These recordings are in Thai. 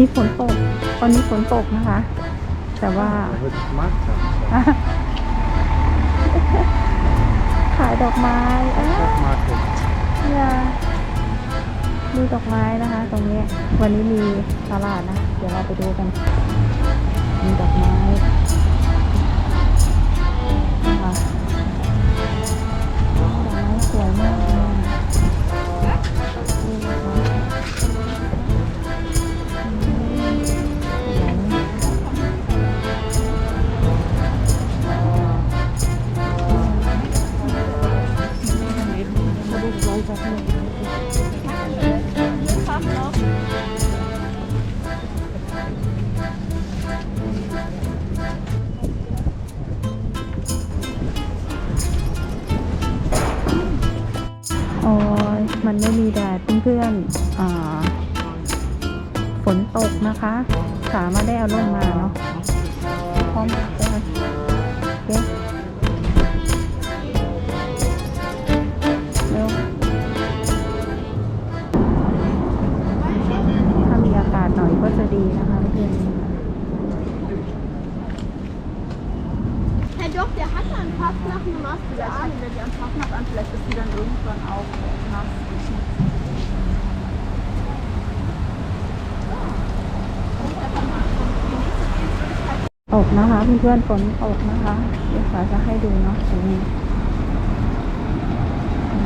มีฝนตก ตอนนี้ฝนตกนะคะ แต่ว่า Wird gemacht. ขายดอกไม้อะ Das mag ich. เนี่ยมีดอกไม้นะคะ ตรงนี้ วันนี้มีตลาดนะ เดี๋ยวเราไปดูกัน มันไม่มีแดดเพื่อนๆฝนตกนะคะ สามารถได้เอาร่มมาเนาะพร้อมกันเอ๊ะ ตกนะคะเพื่อนๆฝนตกนะคะเดี๋ยวสาจะให้ดูเนาะตรงนี้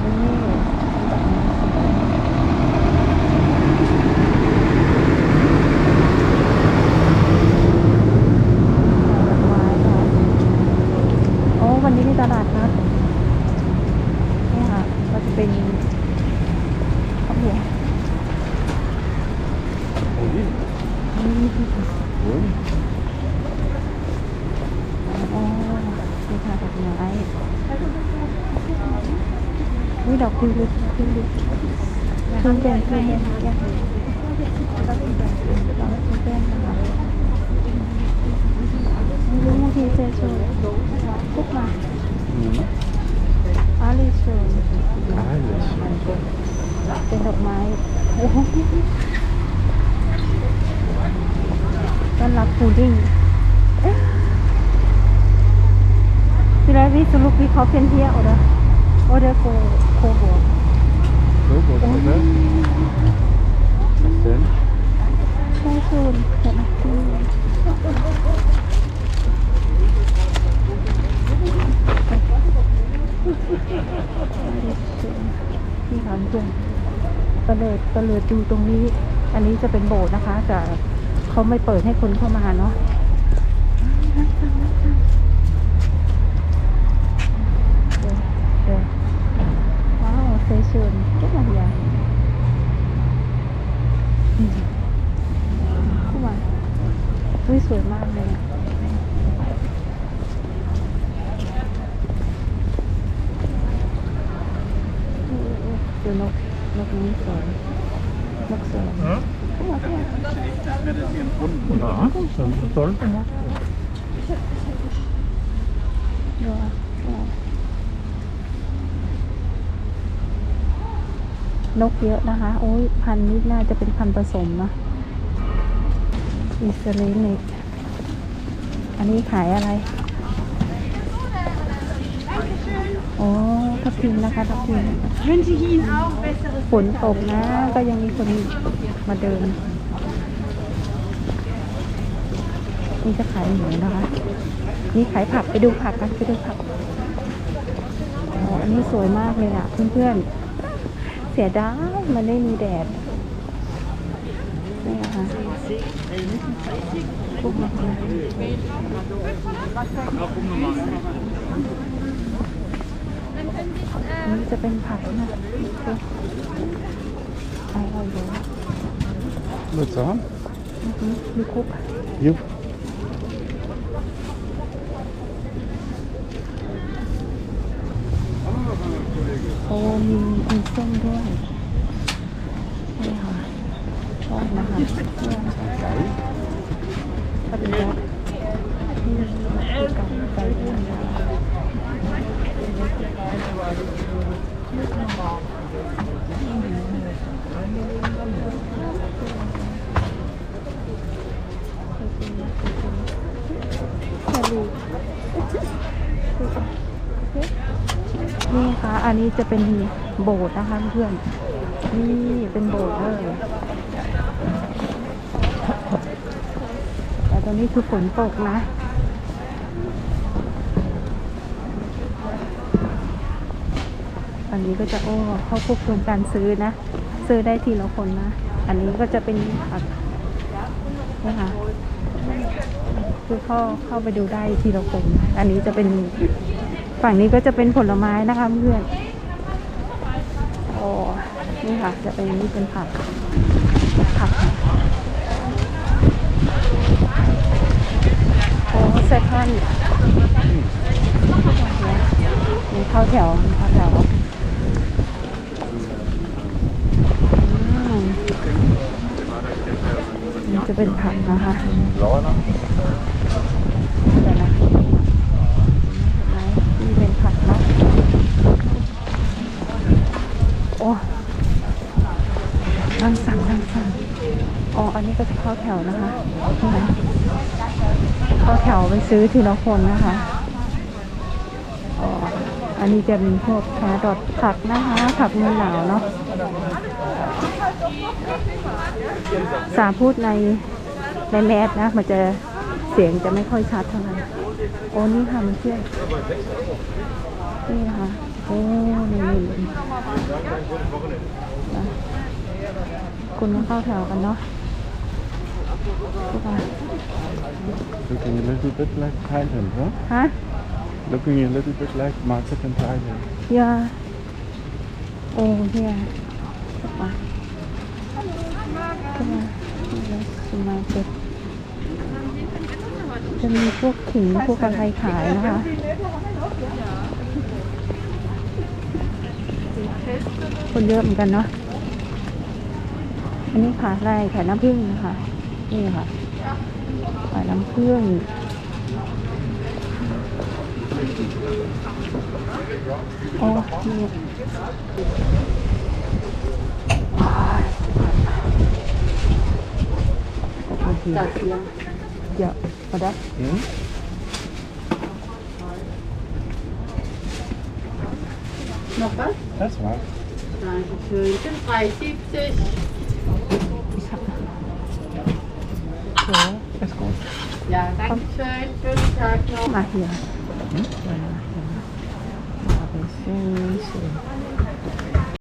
นี่ดอกไม้ค่ะโอ้วันนี้มีตลาดนัดนี่ค่ะก็จะเป็นข้าวเหนียว Oliven. นี่ Wohin? อ๋อนี่ ค่ะดอกไม้นี่ดอกทิวลิปทิวลิปทิวเด่นทิวเด่นดอกทิวเด่นนะคะไม่รู้บางทีเจอชว์กุ๊กมาอารีชว์ Herrlich. เป็นดอกไม้โอ้โหต้อนรับฟูดิ้ง Vielleicht willst du Look, wie kaufen hier oder oder vor Coburg? So, wo ist das? Was denn? ใช่ซูนเห็นไหมที่ขอนเพื่อนตะเลิดตะเลิดดูตรงนี้ อันนี้จะเป็นโบสถ์นะคะ แต่เขาไม่เปิดให้คนเข้ามาเนาะเดี๋ยวเดี๋ยวว้าวเซชูนก็มาเดียอืมเข้ามาเฮ้ยสวยมากเลยอะ เดี๋ยวนกนกนี้สวยนกสวยเข้ามาเข้ามา Ja, toll. เห็นไหมดูอะดูอะนกเยอะนะคะโอ้ยพันธุ์นี้น่าจะเป็นพันธุ์ผสมนะอิสราเอลอันนี้ขายอะไร โอ้ ทับทิมนะคะทับทิมฝนตกนะ ก็ยังมีคนมาเดิน นี่จะขายหมูนะคะ นี่ขายผักไปดูผักกันไปดูผักอันนี้สวยมากเลยอะเพื่อนๆ เสียดายมันไม่มีแดดนี่นะคะพวกมัน นนี้จะเป็นผักนะไปเอาเยอะ Willst du haben? อือหือมีคุก Jupp. โอ้มีมีส้มด้วยนี่ค่ะชอบนะคะเนี่ย Geil. ปฏิบัตินี่คือการไปเรียนนะคะ นี่ค่ะ อันนี้จะเป็นโบสถ์นะคะเพื่อน นี่เป็นโบสถ์เลยแต่ตอนนี้คือฝนตกนะ อันนี้ก็จะโอ้เขาควบคุมการซื้อนะ ซื้อได้ทีละคนนะ อันนี้ก็จะเป็นผักนี่ค่ะคือเข้าเข้าไปดูได้ทีละคนอันนี้จะเป็นฝั่งนี้ก็จะเป็นผลไม้นะคะเพื่อนโอ้นี่ค่ะ จะเป็นนี่เป็นผักผักโอ้เซคันมีเข้าแถวเข้าแถวอืมนี่ จะเป็นผักนะคะ Blauer noch? เดี๋ยวนะเห็นไหมนี่เป็นผักเนาะโอ้ดังสั่งดังสั่งอ๋ออันนี้ก็จะเข้าแถวนะคะเข้าแถวไปซื้อทีละคนนะคะอ๋ออันนี้จะมีพวกแครอทผักนะคะ ผักเมืองหนาวเนาะ สามพูดในในแมสนะมันจะเสียงจะไม่ค่อยชัดเท่าไหร่โอ้นี่ค่ะมันเชื่อนี่นะคะโอ้นี่นี่นี่นะคุณมาเข้าแถวกันเนาะทุกคน Looking a little bit like Thailand, huh? ฮะ Looking a little bit like market in Thailand. Yeah. Oh, yeah. มาก็มาสมาเก็ตจะมีพวกขิงพวกอะไรขายนะคะคนเยอะเหมือนกันเนาะอันนี้ขายอะไรขายน้ำผึ้งนะคะ นี่ค่ะขายน้ำผึ้งโอ้นี่ โอเคเดี๋ยวมาได้ Hm? Noch was? Das war's. Dankeschön. Sind 3,70. โห Ist gut. Ja, Dankeschön. Schönen Tag noch. มาเหี่ยวเดี๋